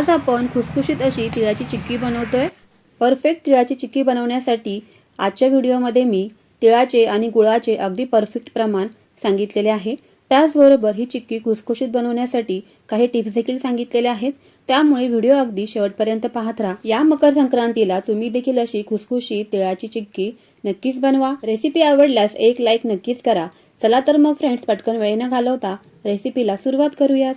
आज आपण खुसखुशीत अशी तिळाची चिक्की बनवतोय. परफेक्ट तिळाची चिक्की बनवण्यासाठी आजच्या व्हिडिओमध्ये मी तिळाचे आणि गुळाचे अगदी परफेक्ट प्रमाण सांगितलेले आहे. त्याचबरोबर ही चिक्की खुसखुशीत बनवण्यासाठी काही टिप्स देखील सांगितलेल्या आहेत. त्यामुळे व्हिडिओ अगदी शेवटपर्यंत पाहत राहा. या मकर संक्रांतीला तुम्ही देखील अशी खुसखुशीत तिळाची चिक्की नक्कीच बनवा. रेसिपी आवडल्यास एक लाईक नक्कीच करा. चला तर मग फ्रेंड्स पटकन वेळ न घालवता रेसिपीला सुरुवात करूयात.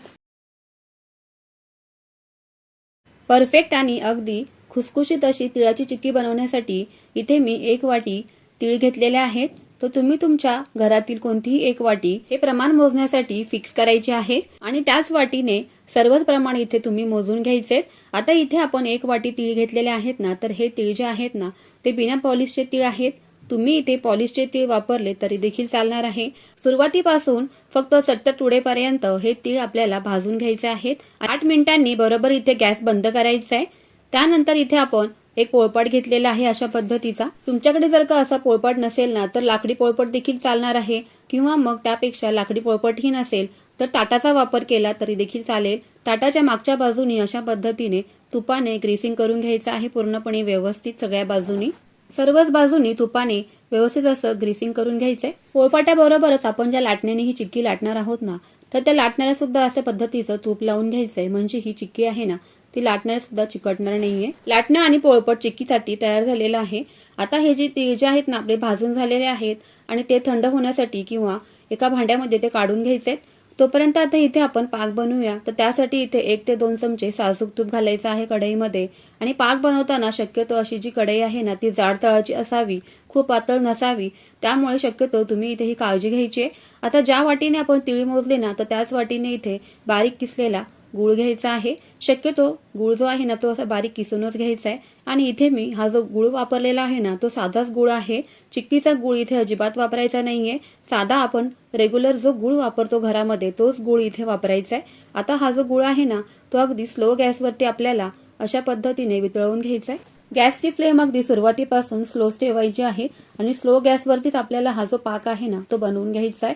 परफेक्ट आणि अगदी खुसखुशीत अशी तिळाची चिक्की बनवण्यासाठी इथे मी एक वाटी तीळ घेतलेले आहेत. तर तुम्ही तुमच्या घरातील कोणतीही एक वाटी हे प्रमाण मोजण्यासाठी फिक्स करायचे आहे. आणि त्याच वाटीने सर्वच प्रमाण इथे तुम्ही मोजून घ्यायचे आता इथे आपण एक वाटी तीळ घेतलेले आहेत ना तर हे तीळ जे आहेत ना ते बिना पॉलिशचे तीळ आहेत. तुम्ही इथे पॉलिशचे तीळ वापरले तरी देखील चालणार आहे. सुरुवातीपासून फक्त चटचट उडेपर्यंत हे तीळ आपल्याला भाजून घ्यायचे आहेत. आठ मिनिटांनी बरोबर इथे गॅस बंद करायचा आहे. त्यानंतर इथे आपण एक पोळपाट घेतलेला आहे अशा पद्धतीचा. तुमच्याकडे जर का असा पोळपाट नसेल ना तर लाकडी पोळपट देखील चालणार आहे. किंवा मग त्यापेक्षा लाकडी पोळपटही नसेल तर ताटाचा वापर केला तरी देखील चालेल. ताटाच्या मागच्या बाजूनी अशा पद्धतीने तुपाने ग्रीसिंग करून घ्यायचं आहे पूर्णपणे व्यवस्थित सगळ्या बाजूनी. सर्वच बाजूनी तुपाने व्यवस्थित असं ग्रीसिंग करून घ्यायचंय. पोळपाट्याबरोबरच आपण ज्या लाटण्याने ही चिक्की लाटणार आहोत ना तर त्या लाटण्याला सुद्धा अशा पद्धतीचं तूप लावून घ्यायचंय. म्हणजे ही चिक्की आहे ना ती लाटण्याला सुद्धा चिकटणार नाहीये. लाटणं आणि पोळपट चिक्कीसाठी तयार झालेलं आहे. आता हे जे तीळ जे आहेत ना आपले भाजून झालेले आहेत आणि ते थंड होण्यासाठी किंवा एका भांड्यामध्ये ते काढून घ्यायचे तोपर्यंत आता इथे आपण पाक बनवूया. तर त्यासाठी इथे एक ते दोन चमचे साजूक तूप घालायचं आहे कढईमध्ये. आणि पाक बनवताना शक्यतो अशी जी कढई आहे ना ती जाड तळाची असावी खूप पातळ नसावी. त्यामुळे शक्यतो तुम्ही इथे ही काळजी घ्यायची आहे. आता ज्या वाटीने आपण तिळी मोजले ना तर त्याच वाटीने इथे बारीक किसलेला गूळ घ्यायचा आहे. शक्यतो गूळ जो आहे ना तो असा बारीक किसूनच घ्यायचा आहे. आणि इथे मी हा जो गूळ वापरलेला आहे ना तो साधाच गुळ आहे. चिक्कीचा गूळ इथे अजिबात वापरायचा नाहीये. साधा आपण रेग्युलर जो गूळ वापरतो घरामध्ये तोच गूळ इथे वापरायचा आहे. आता हा जो गूळ आहे ना तो अगदी स्लो गॅसवरती आपल्याला अशा पद्धतीने वितळवून घ्यायचा आहे. गॅसची फ्लेम अगदी सुरुवातीपासून स्लोच ठेवायची आहे आणि स्लो गॅसवरतीच आपल्याला हा जो पाक आहे ना तो बनवून घ्यायचा आहे.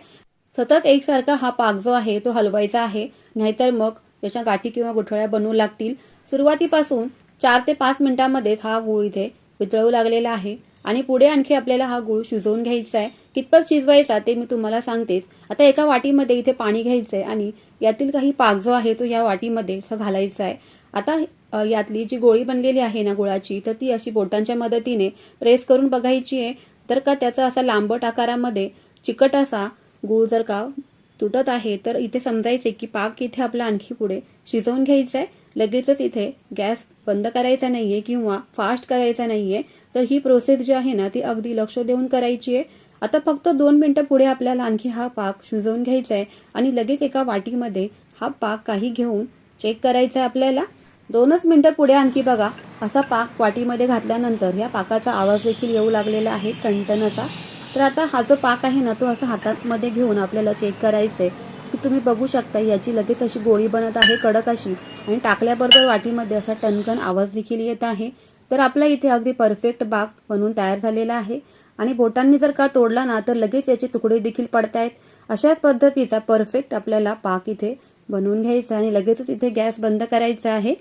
सतत एकसारखा हा पाक जो आहे तो हलवायचा आहे. नाहीतर मग त्याच्या गाठी किंवा गुठळ्या बनवू लागतील. सुरुवातीपासून चार ते पाच मिनिटांमध्येच हा गूळ इथे वितळू लागलेला आहे. आणि पुढे आणखी आपल्याला हा गूळ शिजवून घ्यायचा आहे. कितपत शिजवायचा ते मी तुम्हाला सांगतेच. आता एका वाटीमध्ये इथे पाणी घ्यायचं आहे आणि यातील काही पाक जो आहे तो या वाटीमध्ये असं घालायचा आहे. आता यातली जी गोळी बनलेली आहे ना गुळाची तर ती अशी बोटांच्या मदतीने प्रेस करून बघायची आहे. तर का त्याचा असा लांबट आकारामध्ये चिकट असा गुळ जर का तुटत आहे तर इथे समजायचे की पाक इथे आपला आणखी पुढे शिजवून घ्यायचा आहे लगेचच इथे गॅस बंद करायचा नाहीये किंवा फास्ट करायचा नाहीये तर ही प्रोसेस जी आहे ना ती अगदी लक्ष देऊन करायची आहे. आता फक्त दोन मिनटं पुढे आपल्याला आणखी हा पाक शिजवून घ्यायचा आहे आणि लगेच एका वाटीमध्ये हा पाक काही घेऊन चेक करायचा आहे आपल्याला. दोनच मिनटं पुढे आणखी बघा असा पाक वाटीमध्ये घातल्यानंतर या पाकाचा आवाज देखील येऊ लागलेला आहे टणटण तर आता हा जो पाक आहे ना तो असा हातामध्ये घेऊन आपल्याला चेक करायचंय. की तुम्ही बघू शकता याची लगेच अशी गोळी बनत आहे कडक अशी आणि टाकल्याबरोबर वाटीमध्ये असा टणकन आवाज देखील येत आहे. तर आपला इथे अगदी परफेक्ट बाग बनून तयार झालेला आहे. आणि बोटांनी जर का तोडला ना तर लगेच याचे तुकडे देखील पडतायत. अशाच पद्धतीचा परफेक्ट आपल्याला पाक इथे बनवून घ्यायचा आणि लगेचच इथे गॅस बंद करायचा आहे.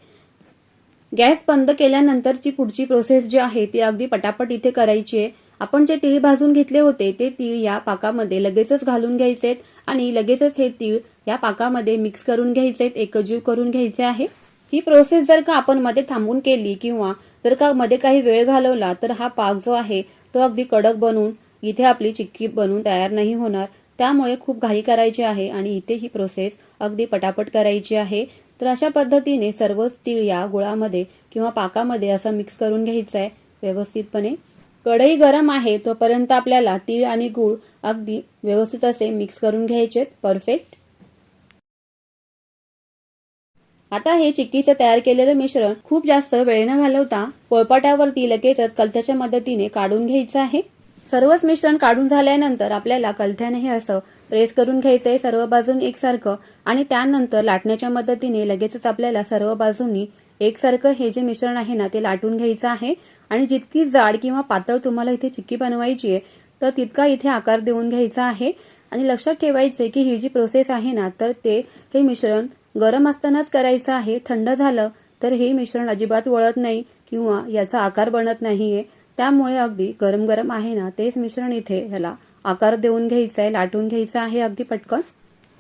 गॅस बंद केल्यानंतरची पुढची प्रोसेस जी आहे ती अगदी पटापट इथे करायची आहे. आपण जे तीळ भाजून घेतले होते ते तीळ या पाकामध्ये लगेचच घालून घ्यायचेत आणि लगेचच हे तीळ या पाकामध्ये मिक्स करून घ्यायचेत एकजीव करून घ्यायचे आहे. ही प्रोसेस जर का आपण मध्ये थांबून केली किंवा जर का मध्ये काही वेळ घालवला तर हा पाक जो आहे तो अगदी कडक बनून इथे आपली चिक्की बनून तयार नाही होणार. त्यामुळे खूप घाई करायची आहे आणि इथे ही प्रोसेस अगदी पटापट करायची आहे. तर अशा पद्धतीने सर्वच तीळ या गुळामध्ये किंवा पाकामध्ये असं मिक्स करून घ्यायचं आहे व्यवस्थितपणे. कढई गरम आहे तोपर्यंत आपल्याला तीळ आणि गुळ अगदी व्यवस्थित असे मिक्स करून घ्यायचे परफेक्ट आता हे चिक्कीचं तयार केलेलं मिश्रण खूप जास्त वेळ न घालवता पोळपाट्यावरती लगेचच कलथ्याच्या मदतीने काढून घ्यायचं आहे. सर्वच मिश्रण काढून झाल्यानंतर आपल्याला कलथ्याने हे असं प्रेस करून घ्यायचंय सर्व बाजून एकसारखं आणि त्यानंतर लाटण्याच्या मदतीने लगेचच आपल्याला सर्व बाजूंनी एकसारखं हे जे मिश्रण आहे ना ते लाटून घ्यायचं आहे. आणि जितकी जाड किंवा पातळ तुम्हाला इथे चिक्की बनवायची आहे तर तितका इथे आकार देऊन घ्यायचा आहे. आणि लक्षात ठेवायचे की ही जी प्रोसेस आहे ना तर ते हे मिश्रण गरम असतानाच करायचं आहे. थंड झालं तर हे मिश्रण अजिबात वळत नाही किंवा याचा आकार बनत नाहीये. त्यामुळे अगदी गरम गरम आहे ना तेच मिश्रण इथे ह्याला आकार देऊन घ्यायचा आहे लाटून घ्यायचा आहे अगदी पटकन.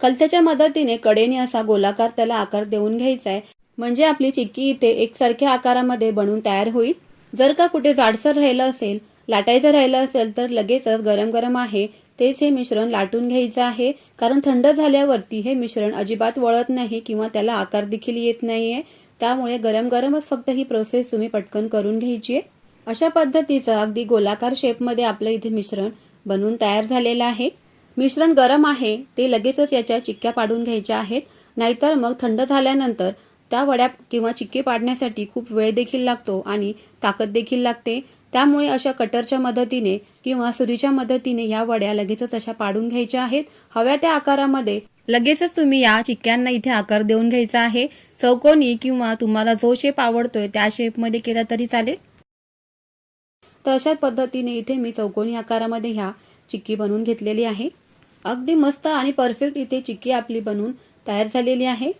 कलत्याच्या मदतीने कडेने असा गोलाकार त्याला आकार देऊन घ्यायचा आहे. म्हणजे आपली चिक्की इथे एकसारख्या आकारामध्ये बनून तयार होईल. जर का कुठे जाडसर राहिलं असेल लाटायचं राहिलं असेल तर लगेचच गरम गरम आहे. तेच हे मिश्रण लाटून घ्यायचं आहे. कारण थंड झाल्यावरती हे मिश्रण अजिबात वळत नाही किंवा त्याला आकार देखील येत नाहीये. त्यामुळे गरम गरमच फक्त ही प्रोसेस तुम्ही पटकन करून घ्यायची आहे. अशा पद्धतीचं अगदी गोलाकार शेपमध्ये आपलं इथे मिश्रण बनवून तयार झालेलं आहे. मिश्रण गरम आहे ते लगेचच याच्या चिक्क्या पाडून घ्यायच्या आहेत. नाहीतर मग थंड झाल्यानंतर त्या वड्या किंवा चिक्के पाडण्यासाठी खूप वेळ देखील लागतो आणि ताकद देखील लागते. त्यामुळे अशा कटरच्या मदतीने किंवा सुरीच्या मदतीने या वड्या लगेचच अशा पाडून घ्यायच्या आहेत. हव्या त्या आकारामध्ये लगेचच तुम्ही या चिक्क्यांना इथे आकार देऊन घ्यायचा आहे. चौकोनी किंवा तुम्हाला जो शेप आवडतोय त्या शेपमध्ये केला तरी चालेल. तर अशा पद्धतीने इथे मी चौकोनी आकारामध्ये ह्या चिक्की बनवून घेतलेली आहे. अगदी मस्त आणि परफेक्ट इथे चिक्की आपली बनवून तयार झालेली आहे.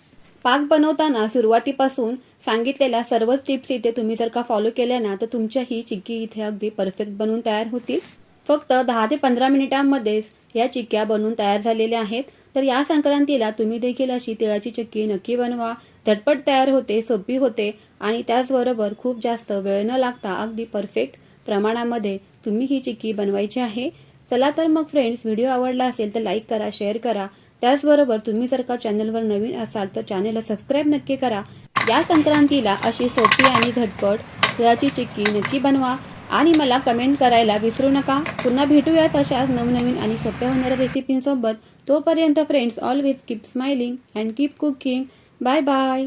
पाक बनवताना सुरुवातीपासून सांगितलेल्या सर्वच टिप्स इथे तुम्ही जर का फॉलो केल्या ना तर तुमच्या ही चिक्की इथे अगदी परफेक्ट बनवून तयार होतील. फक्त दहा ते पंधरा मिनिटांमध्येच या चिक्क्या बनवून तयार झालेल्या आहेत. तर या संक्रांतीला तुम्ही देखील अशी तिळाची चिक्की नक्की बनवा. झटपट तयार होते सोपी होते आणि त्याचबरोबर खूप जास्त वेळ न लागता अगदी परफेक्ट प्रमाणामध्ये तुम्ही ही चिक्की बनवायची आहे. चला तर मग फ्रेंड्स व्हिडिओ आवडला असेल तर लाईक करा शेअर करा. त्याचबरोबर तुम्ही जर का चॅनलवर नवीन असाल तर चॅनलला सबस्क्राईब नक्की करा. या संक्रांतीला अशी सोपी आणि झटपट तिळाची चिक्की नक्की बनवा आणि मला कमेंट करायला विसरू नका. पुन्हा भेटूयात अशाच नवनवीन आणि सोप्या होणाऱ्या रेसिपींसोबत तोपर्यंत friends always keep smiling and keep cooking bye bye